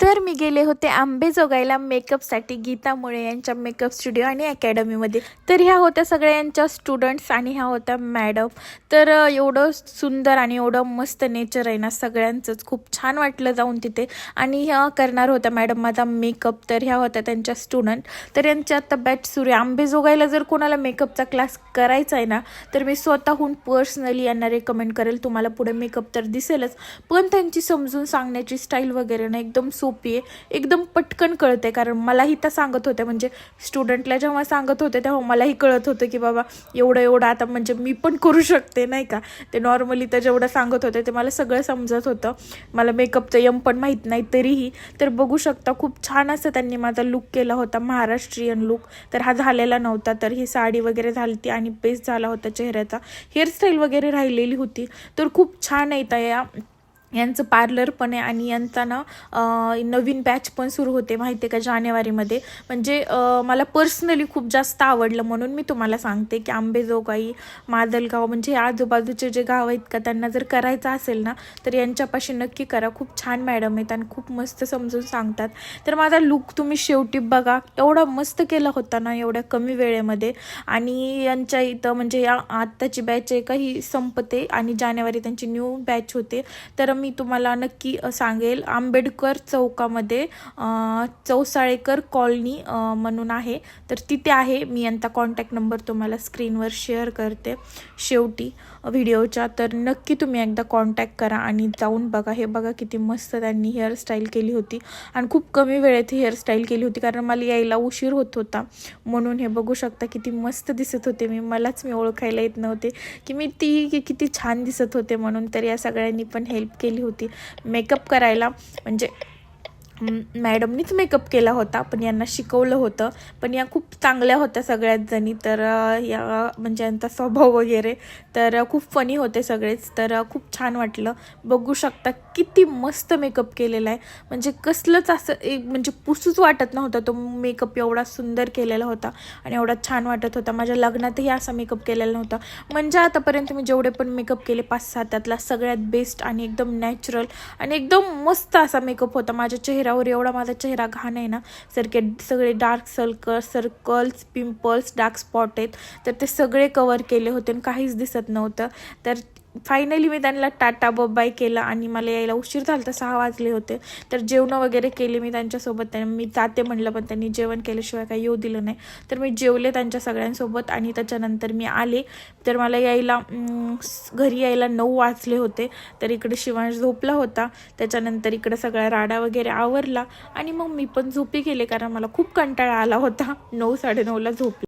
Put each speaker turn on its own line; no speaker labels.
तर मी गेले होते आंबेजोगाईला मेकअपसाठी गीता मुळे यांच्या मेकअप स्टुडिओ आणि अकॅडमीमध्ये तर ह्या होत्या सगळ्या यांच्या स्टुडंट्स आणि ह्या होत्या मॅडम तर एवढं सुंदर आणि एवढं मस्त नेचर आहे ना सगळ्यांचंच. खूप छान वाटलं जाऊन तिथे. आणि ह्या करणार होत्या मॅडम माझा मेकअप तर ह्या होत्या त्यांच्या स्टुडंट तर यांच्या आता बॅच सुरू. आहे आंबेजोगाईला जर कोणाला मेकअपचा क्लास करायचा आहे ना तर मी स्वतःहून पर्सनली यांना रेकमेंड करेल. तुम्हाला पुढे मेकअप तर दिसेलच. पण त्यांची समजून सांगण्याची स्टाईल वगैरे ना एकदम सोपी आहे. एकदम पटकन कळते कारण मलाही त्या सांगत होत्या म्हणजे स्टुडंटला जेव्हा सांगत होते तेव्हा मलाही कळत होतं की बाबा एवढं एवढं आता म्हणजे मी पण करू शकते नाही का? ते नॉर्मली तर जेवढं सांगत होते ते मला सगळं समजत होतं. मला मेकअपचं यम पण माहीत नाही तरीही. तर बघू शकता खूप छान असं त्यांनी माझा लुक केला होता महाराष्ट्रीयन लुक तर हा झालेला नव्हता तर ही साडी वगैरे झाली ती आणि बेस्ट झाला होता चेहऱ्याचा. हेअरस्टाईल वगैरे राहिलेली होती. तर खूप छान येता या यांचं पार्लर पण आहे आणि यांचा ना नवीन बॅच पण सुरू होते माहिती आहे का जानेवारीमध्ये. म्हणजे मला पर्सनली खूप जास्त आवडलं म्हणून मी तुम्हाला सांगते की आंबेजोगाई मादलगाव म्हणजे आजूबाजूचे जे गाव आहेत का त्यांना जर करायचं असेल ना तर यांच्यापाशी नक्की करा. खूप छान मॅडम आहेत आणि खूप मस्त समजून सांगतात. तर माझा लुक तुम्ही शेवटी बघा. एवढा मस्त केला होता ना एवढ्या कमी वेळेमध्ये. आणि यांच्या इथं म्हणजे या आत्ताची बॅच आहे का ही संपते आणि जानेवारी त्यांची न्यू बॅच होते. तर मी तुम्हाला नक्की सांगेल. आंबेडकर चौकामध्ये चौसाळेकर कॉलनी म्हणून आहे. तर तिथे आहे. मी यांचा कॉन्टॅक्ट नंबर तुम्हाला स्क्रीनवर शेअर करते शेवटी व्हिडिओच्या. तर नक्की तुम्ही एकदा कॉन्टॅक्ट करा आणि जाऊन बघा. हे बघा किती मस्त त्यांनी हेअरस्टाईल केली होती. आणि खूप कमी वेळेत ही हेअरस्टाईल केली होती कारण मला यायला उशीर होत होता. म्हणून हे बघू शकता किती मस्त दिसत होते. मी मलाच मी ओळखायला येत नव्हते की मी ती किती छान दिसत होते म्हणून. तर या सगळ्यांनी पण हेल्प केली. होती. मेकअप करायला म्हणजे मॅडमनीच मेकअप केला होता पण यांना शिकवलं होतं. पण या खूप चांगल्या होत्या सगळ्याच जणी तर या म्हणजे यांचा स्वभाव वगैरे तर खूप फनी होते सगळेच तर खूप छान वाटलं. बघू शकता किती मस्त मेकअप केलेला आहे. म्हणजे कसलंच असं एक म्हणजे पुसूच वाटत नव्हता तो मेकअप एवढा सुंदर केलेला होता आणि एवढा छान वाटत होता. माझ्या लग्नातही असा मेकअप केलेला नव्हता. म्हणजे आतापर्यंत मी जेवढे पण मेकअप केले पाच सहा त्यातला सगळ्यात बेस्ट आणि एकदम नॅचरल आणि एकदम मस्त असा मेकअप होता. माझ्या चेहऱ्यावर एवढा माझा चेहरा घाण आहे ना सारखे सगळे dark circle circles pimples dark spot आहेत. तर ते सगळे कवर केले होते आणि काहीच दिसत नव्हतं. तर फायनली मी त्यांना टाटा बब्बाय केला आणि मला यायला उशीर झाला तर सहा वाजले होते. तर जेवणं वगैरे केले मी त्यांच्यासोबत त्यांनी मी जाते म्हणलं पण त्यांनी जेवण केल्याशिवाय काही येऊ दिलं नाही. तर मी जेवले त्यांच्या सगळ्यांसोबत आणि त्याच्यानंतर मी आले. तर मला यायला घरी यायला नऊ वाजले होते तर इकडे शिवांश झोपला होता. त्याच्यानंतर इकडे सगळा राडा वगैरे आवरला आणि मग मी पण झोपी गेले कारण मला खूप कंटाळा आला होता. नऊ साडेनऊला झोपला.